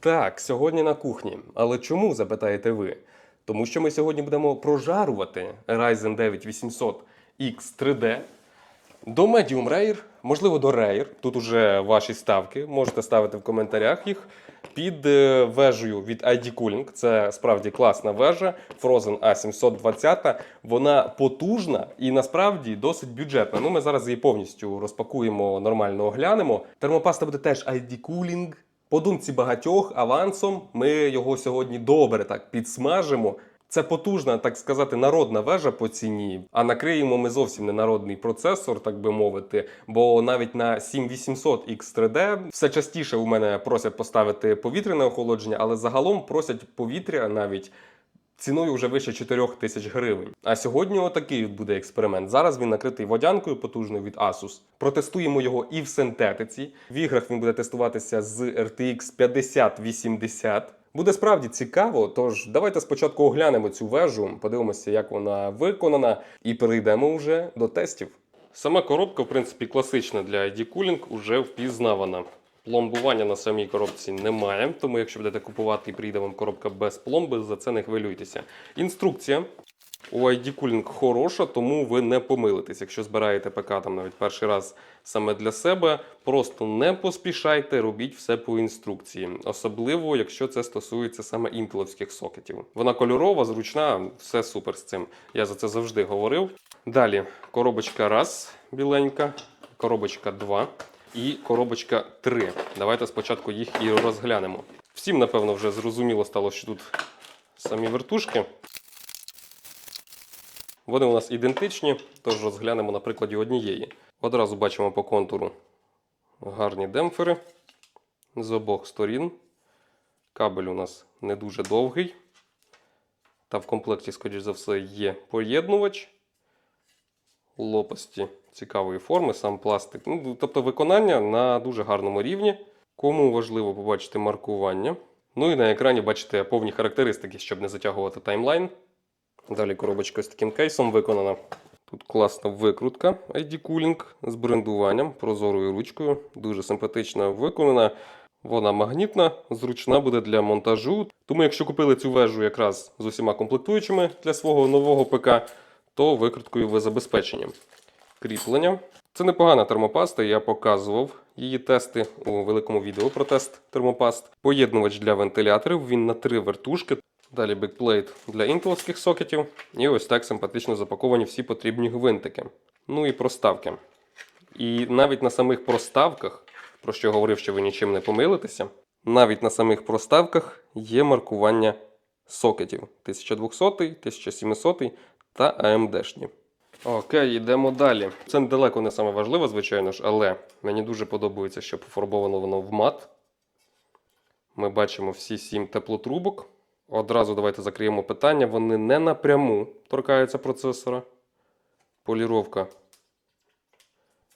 Так, сьогодні на кухні. Але чому запитаєте ви? Тому що ми сьогодні будемо прожарувати Ryzen 9 800 X 3D до Medium Rare, можливо, до Rare. Тут уже ваші ставки. Можете ставити в коментарях їх. Під е, вежею від ID Cooling. Це справді класна вежа. Frozen A720. Вона потужна і насправді досить бюджетна. Ну, ми зараз її повністю розпакуємо, нормально оглянемо. Термопаста буде теж ID Cooling. По думці багатьох авансом ми його сьогодні добре так підсмажимо. Це потужна, так сказати, народна вежа по ціні. А накриємо ми зовсім не народний процесор, так би мовити. Бо навіть на 7800 X3D все частіше у мене просять поставити повітряне охолодження, але загалом просять повітря навіть. Ціною вже вище 4 тисяч гривень. А сьогодні отакий от буде експеримент. Зараз він накритий водянкою потужною від Asus. Протестуємо його і в синтетиці. В іграх він буде тестуватися з RTX 5080. Буде справді цікаво, тож давайте спочатку оглянемо цю вежу, подивимося, як вона виконана, і перейдемо вже до тестів. Сама коробка, в принципі, класична для ID Cooling, уже впізнавана. Пломбування на самій коробці немає, тому якщо будете купувати і прийде вам коробка без пломби, за це не хвилюйтеся. Інструкція у ID Cooling хороша, тому ви не помилитесь. Якщо збираєте ПК там навіть перший раз саме для себе, просто не поспішайте, робіть все по інструкції. Особливо, якщо це стосується саме інтеловських сокетів. Вона кольорова, зручна, все супер з цим. Я за це завжди говорив. Далі коробочка раз біленька, коробочка 2 і коробочка 3. Давайте спочатку їх і розглянемо. Всім, напевно, вже зрозуміло стало, що тут самі вертушки. Вони у нас ідентичні, тож розглянемо на прикладі однієї. Одразу бачимо по контуру гарні демпфери з обох сторін. Кабель у нас не дуже довгий. Та в комплекті, скоріш за все, є поєднувач. Лопасті цікавої форми, сам пластик. Ну, тобто виконання на дуже гарному рівні. Кому важливо побачити маркування. Ну і на екрані бачите повні характеристики, щоб не затягувати таймлайн. Далі коробочка з таким кейсом виконана. Тут класна викрутка ID Cooling з брендуванням, прозорою ручкою. Дуже симпатично виконана. Вона магнітна, зручна буде для монтажу. Тому, якщо купили цю вежу якраз з усіма комплектуючими для свого нового ПК, то викруткою ви забезпечені. Кріплення. Це непогана термопаста, я показував її тести у великому відео про тест термопаст. Поєднувач для вентиляторів, він на три вертушки. Далі бекплейт для інтеловських сокетів. І ось так симпатично запаковані всі потрібні гвинтики. Ну і проставки. І навіть на самих проставках, про що говорив, що ви нічим не помилитеся, навіть на самих проставках є маркування сокетів 1200, 1700 та AMD-шні. Окей, йдемо далі. Це недалеко не саме важливе, звичайно ж, але мені дуже подобається, що пофарбовано воно в мат. Ми бачимо всі сім теплотрубок. Одразу давайте закриємо питання. Вони не напряму торкаються процесора. Поліровка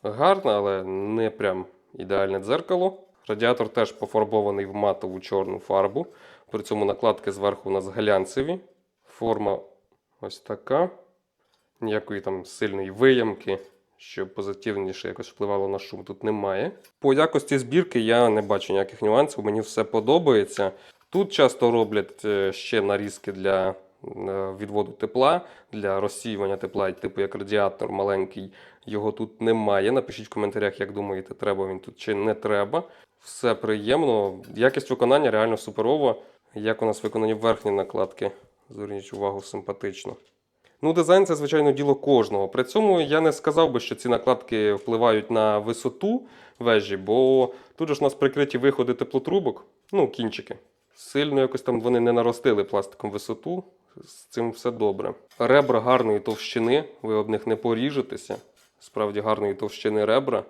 гарна, але не прям ідеальне дзеркало. Радіатор теж пофарбований в матову чорну фарбу. При цьому накладки зверху у нас глянцеві. Форма ось така. Ніякої там сильної виямки, щоб позитивніше якось впливало на шум, тут немає. По якості збірки я не бачу ніяких нюансів, мені все подобається. Тут часто роблять е, ще нарізки для е, відводу тепла, для розсіювання тепла, типу як радіатор маленький. Його тут немає. Напишіть в коментарях, як думаєте, треба він тут чи не треба. Все приємно. Якість виконання реально суперова. Як у нас виконані верхні накладки. Зверніть увагу, симпатично. Ну, дизайн це, звичайно, діло кожного. При цьому я не сказав би, що ці накладки впливають на висоту вежі, бо тут ж у нас прикриті виходи теплотрубок, ну, кінчики. Сильно якось там вони не наростили пластиком висоту. З цим все добре. Ребра гарної товщини, ви об них не поріжетеся. Справді гарної товщини ребра.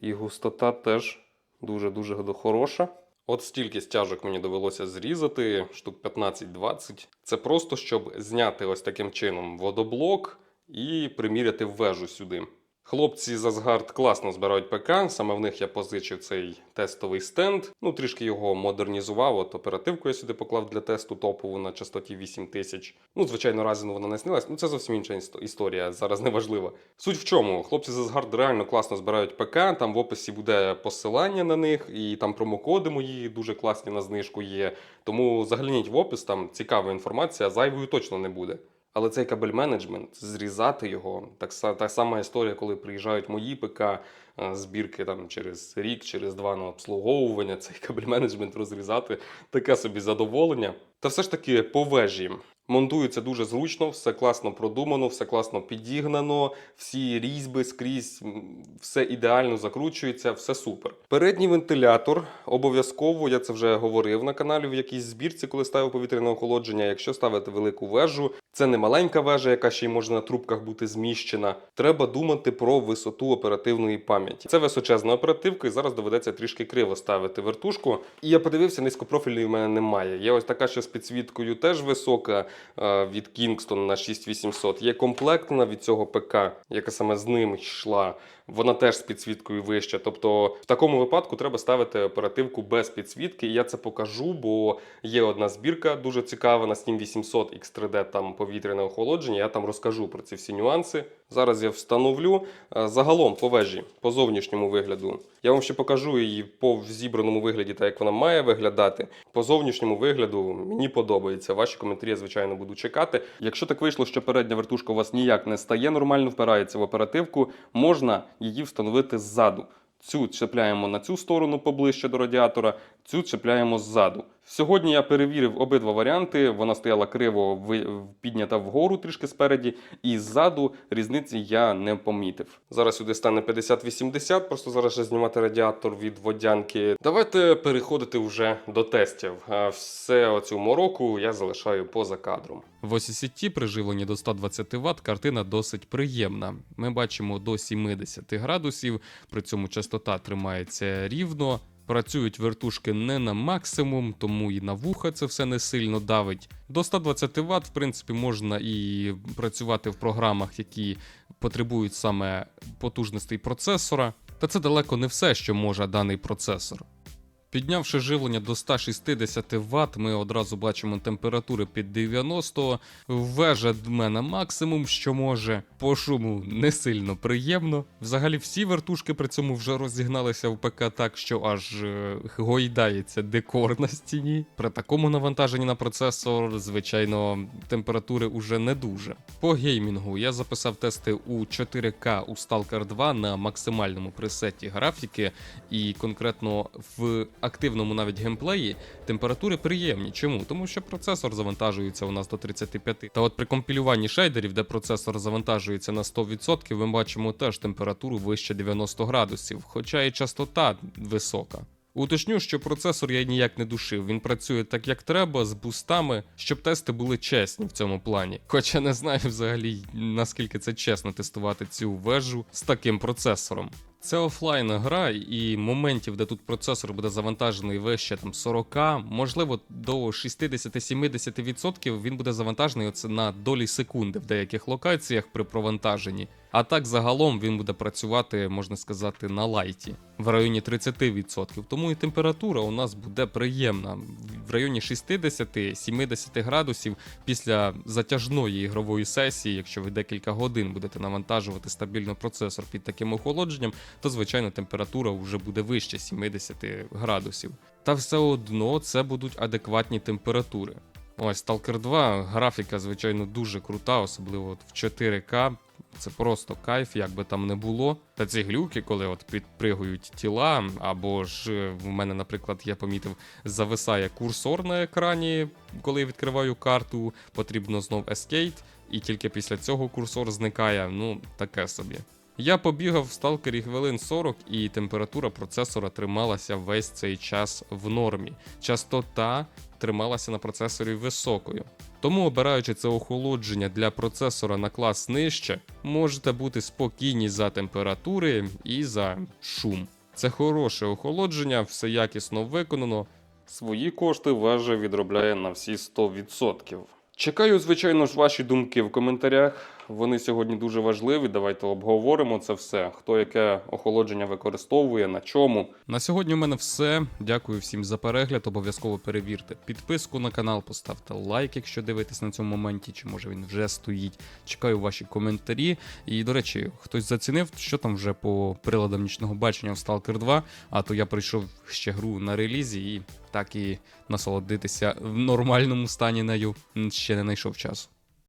І густота теж дуже-дуже хороша. От стільки стяжок мені довелося зрізати, штук 15-20. Це просто щоб зняти ось таким чином водоблок і приміряти вежу сюди. Хлопці з Asgard класно збирають ПК. Саме в них я позичив цей тестовий стенд. Ну, трішки його модернізував. От оперативку я сюди поклав для тесту топову на частоті 8000. Ну, звичайно, разом вона не снилась. Ну, це зовсім інша іс- історія. Зараз не важливо. Суть в чому? Хлопці з Asgard реально класно збирають ПК. Там в описі буде посилання на них, і там промокоди мої дуже класні на знижку є. Тому загляніть в опис, там цікава інформація, зайвою точно не буде. Але цей кабель менеджмент, зрізати його, так та сама історія, коли приїжджають мої ПК, е, збірки там через рік, через два на обслуговування, цей кабель менеджмент розрізати, таке собі задоволення. Та все ж таки по вежі. Монтується дуже зручно, все класно продумано, все класно підігнано, всі різьби скрізь, все ідеально закручується, все супер. Передній вентилятор обов'язково, я це вже говорив на каналі в якійсь збірці, коли ставив повітряне охолодження. Якщо ставити велику вежу, це не маленька вежа, яка ще й може на трубках бути зміщена. Треба думати про висоту оперативної пам'яті. Це височезна оперативка, і зараз доведеться трішки криво ставити вертушку. І я подивився, низькопрофільної в мене немає. Є ось така, що з підсвіткою теж висока від Kingston на 6800. Є комплектна від цього ПК, яка саме з ним йшла. Вона теж з підсвіткою вища. Тобто, в такому випадку треба ставити оперативку без підсвітки. Я це покажу, бо є одна збірка дуже цікава на Steam 800 X3D, там повітряне охолодження. Я там розкажу про ці всі нюанси. Зараз я встановлю. Е, Загалом по вежі, по зовнішньому вигляду. Я вам ще покажу її по зібраному вигляді, так як вона має виглядати. По зовнішньому вигляду мені подобається. Ваші коментарі я, звичайно, буду чекати. Якщо так вийшло, що передня вертушка у вас ніяк не стає, нормально впирається в оперативку, можна її встановити ззаду. Цю чіпляємо на цю сторону поближче до радіатора, цю чіпляємо ззаду. Сьогодні я перевірив обидва варіанти. Вона стояла криво піднята вгору трішки спереді, і ззаду різниці я не помітив. Зараз сюди стане 50-80, просто зараз ще знімати радіатор від водянки. Давайте переходити вже до тестів. А Все оцю мороку я залишаю поза кадром. В OCCT при живленні до 120 Вт картина досить приємна. Ми бачимо до 70 градусів, при цьому частота тримається рівно. Працюють вертушки не на максимум, тому і на вуха це все не сильно давить. До 120 Вт, в принципі, можна і працювати в програмах, які потребують саме потужностей процесора. Та це далеко не все, що може даний процесор. Піднявши живлення до 160 Вт, ми одразу бачимо температури під 90, вежа дме на максимум, що може. По шуму не сильно приємно. Взагалі всі вертушки при цьому вже розігналися в ПК так, що аж е, гойдається декор на стіні. При такому навантаженні на процесор, звичайно, температури уже не дуже. По геймінгу я записав тести у 4К у Stalker 2 на максимальному пресеті графіки, і конкретно в активному навіть геймплеї температури приємні. Чому? Тому що процесор завантажується у нас до 35. Та от при компілюванні шейдерів, де процесор завантажується на 100%, ми бачимо теж температуру вище 90 градусів, хоча і частота висока. Уточню, що процесор я ніяк не душив. Він працює так, як треба, з бустами, щоб тести були чесні в цьому плані. Хоча не знаю взагалі наскільки це чесно тестувати цю вежу з таким процесором. Це офлайн гра, і моментів, де тут процесор буде завантажений вище там 40, можливо, до 60-70% він буде завантажений оце на долі секунди в деяких локаціях при провантаженні. А так загалом він буде працювати, можна сказати, на лайті в районі 30%. Тому і температура у нас буде приємна районі 60-70 градусів після затяжної ігрової сесії, якщо ви декілька годин будете навантажувати стабільно процесор під таким охолодженням, то звичайно температура вже буде вище 70 градусів. Та все одно це будуть адекватні температури. Ось Stalker 2, графіка, звичайно, дуже крута, особливо в 4К. Це просто кайф, як би там не було. Та ці глюки, коли от підпригують тіла, або ж е, в мене, наприклад, я помітив, зависає курсор на екрані, коли я відкриваю карту, потрібно знов Escape, і тільки після цього курсор зникає. Ну, таке собі. Я побігав в сталкері хвилин 40, і температура процесора трималася весь цей час в нормі. Частота трималася на процесорі високою. Тому, обираючи це охолодження для процесора на клас нижче, можете бути спокійні за температури і за шум. Це хороше охолодження, все якісно виконано. Свої кошти вежа відробляє на всі 100%. Чекаю, звичайно ж, ваші думки в коментарях. Вони сьогодні дуже важливі. Давайте обговоримо це все. Хто яке охолодження використовує, на чому. На сьогодні у мене все. Дякую всім за перегляд. Обов'язково перевірте підписку на канал, поставте лайк, якщо дивитесь на цьому моменті, чи може він вже стоїть. Чекаю ваші коментарі. І, до речі, хтось зацінив, що там вже по приладам нічного бачення в Stalker 2, а то я пройшов ще гру на релізі і так і насолодитися в нормальному стані нею ще не знайшов часу.